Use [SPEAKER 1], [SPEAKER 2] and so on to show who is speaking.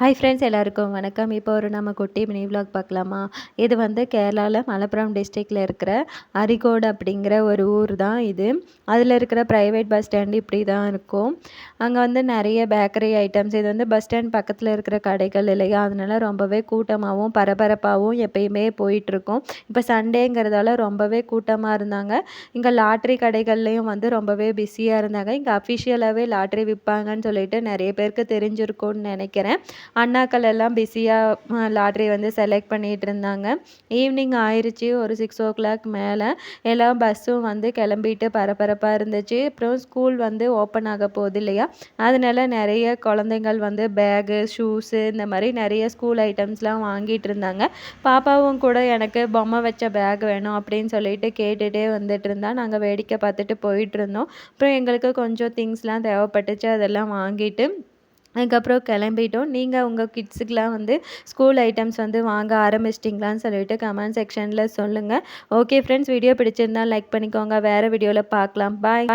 [SPEAKER 1] Hi friends எல்லாருக்கும் வணக்கம். இப்போ ஒரு நம்ம குட்டி மினி விலாக் பார்க்கலாமா? இது வந்து கேரளாவில் மலப்புரம் டிஸ்ட்ரிக்டில் இருக்கிற அரிகோடு அப்படிங்கிற ஒரு ஊர் தான் இது. அதில் இருக்கிற ப்ரைவேட் பஸ் ஸ்டாண்டு இப்படி தான் இருக்கும். அங்கே வந்து நிறைய பேக்கரி ஐட்டம்ஸ் இது வந்து பஸ் ஸ்டாண்ட் பக்கத்தில் இருக்கிற கடைகள் இல்லையா? அதனால ரொம்பவே கூட்டமாகவும் பரபரப்பாகவும் எப்பயுமே போயிட்டுருக்கும். இப்போ சண்டேங்கிறதால ரொம்பவே கூட்டமாக இருந்தாங்க. இங்கே லாட்ரி கடைகள்லேயும் வந்து ரொம்பவே பிஸியாக இருந்தாங்க. இங்கே அஃபிஷியலாகவே லாட்ரி விற்பாங்கன்னு சொல்லிட்டு நிறைய பேருக்கு தெரிஞ்சிருக்கும்னு நினைக்கிறேன். அண்ணாக்கள் எல்லாம் பிஸியாக லாட்ரி வந்து செலக்ட் பண்ணிகிட்டு இருந்தாங்க. ஈவினிங் ஆயிடுச்சு ஒரு சிக்ஸ் ஓ கிளாக் மேலே. எல்லாம் பஸ்ஸும் வந்து கிளம்பிட்டு பரபரப்பாக இருந்துச்சு. அப்புறம் ஸ்கூல் வந்து ஓப்பன் ஆக போகுது இல்லையா? அதனால நிறைய குழந்தைங்கள் வந்து பேகு ஷூஸு இந்த மாதிரி நிறைய ஸ்கூல் ஐட்டம்ஸ்லாம் வாங்கிட்டு இருந்தாங்க. பாப்பாவும் கூட எனக்கு பொம்மை வச்ச பேக் வேணும் அப்படின்னு சொல்லிட்டு கேட்டுகிட்டே வந்துட்டு இருந்தா. நாங்கள் வேடிக்கை பார்த்துட்டு போயிட்டு இருந்தோம். அப்புறம் எங்களுக்கு கொஞ்சம் திங்ஸ்லாம் தேவைப்பட்டுச்சு அதெல்லாம் வாங்கிட்டு அதுக்கப்புறம் கிளம்பிட்டோம். நீங்கள் உங்கள் கிட்ஸுக்கெலாம் வந்து ஸ்கூல் ஐட்டம்ஸ் வந்து வாங்க ஆரம்பிச்சிட்டிங்களான்னு சொல்லிட்டு கமெண்ட் செக்ஷனில் சொல்லுங்கள் ஓகே ஃப்ரெண்ட்ஸ் வீடியோ பிடிச்சிருந்தால் லைக் பண்ணிக்கோங்க. வேறு வீடியோவில் பார்க்கலாம். பாய்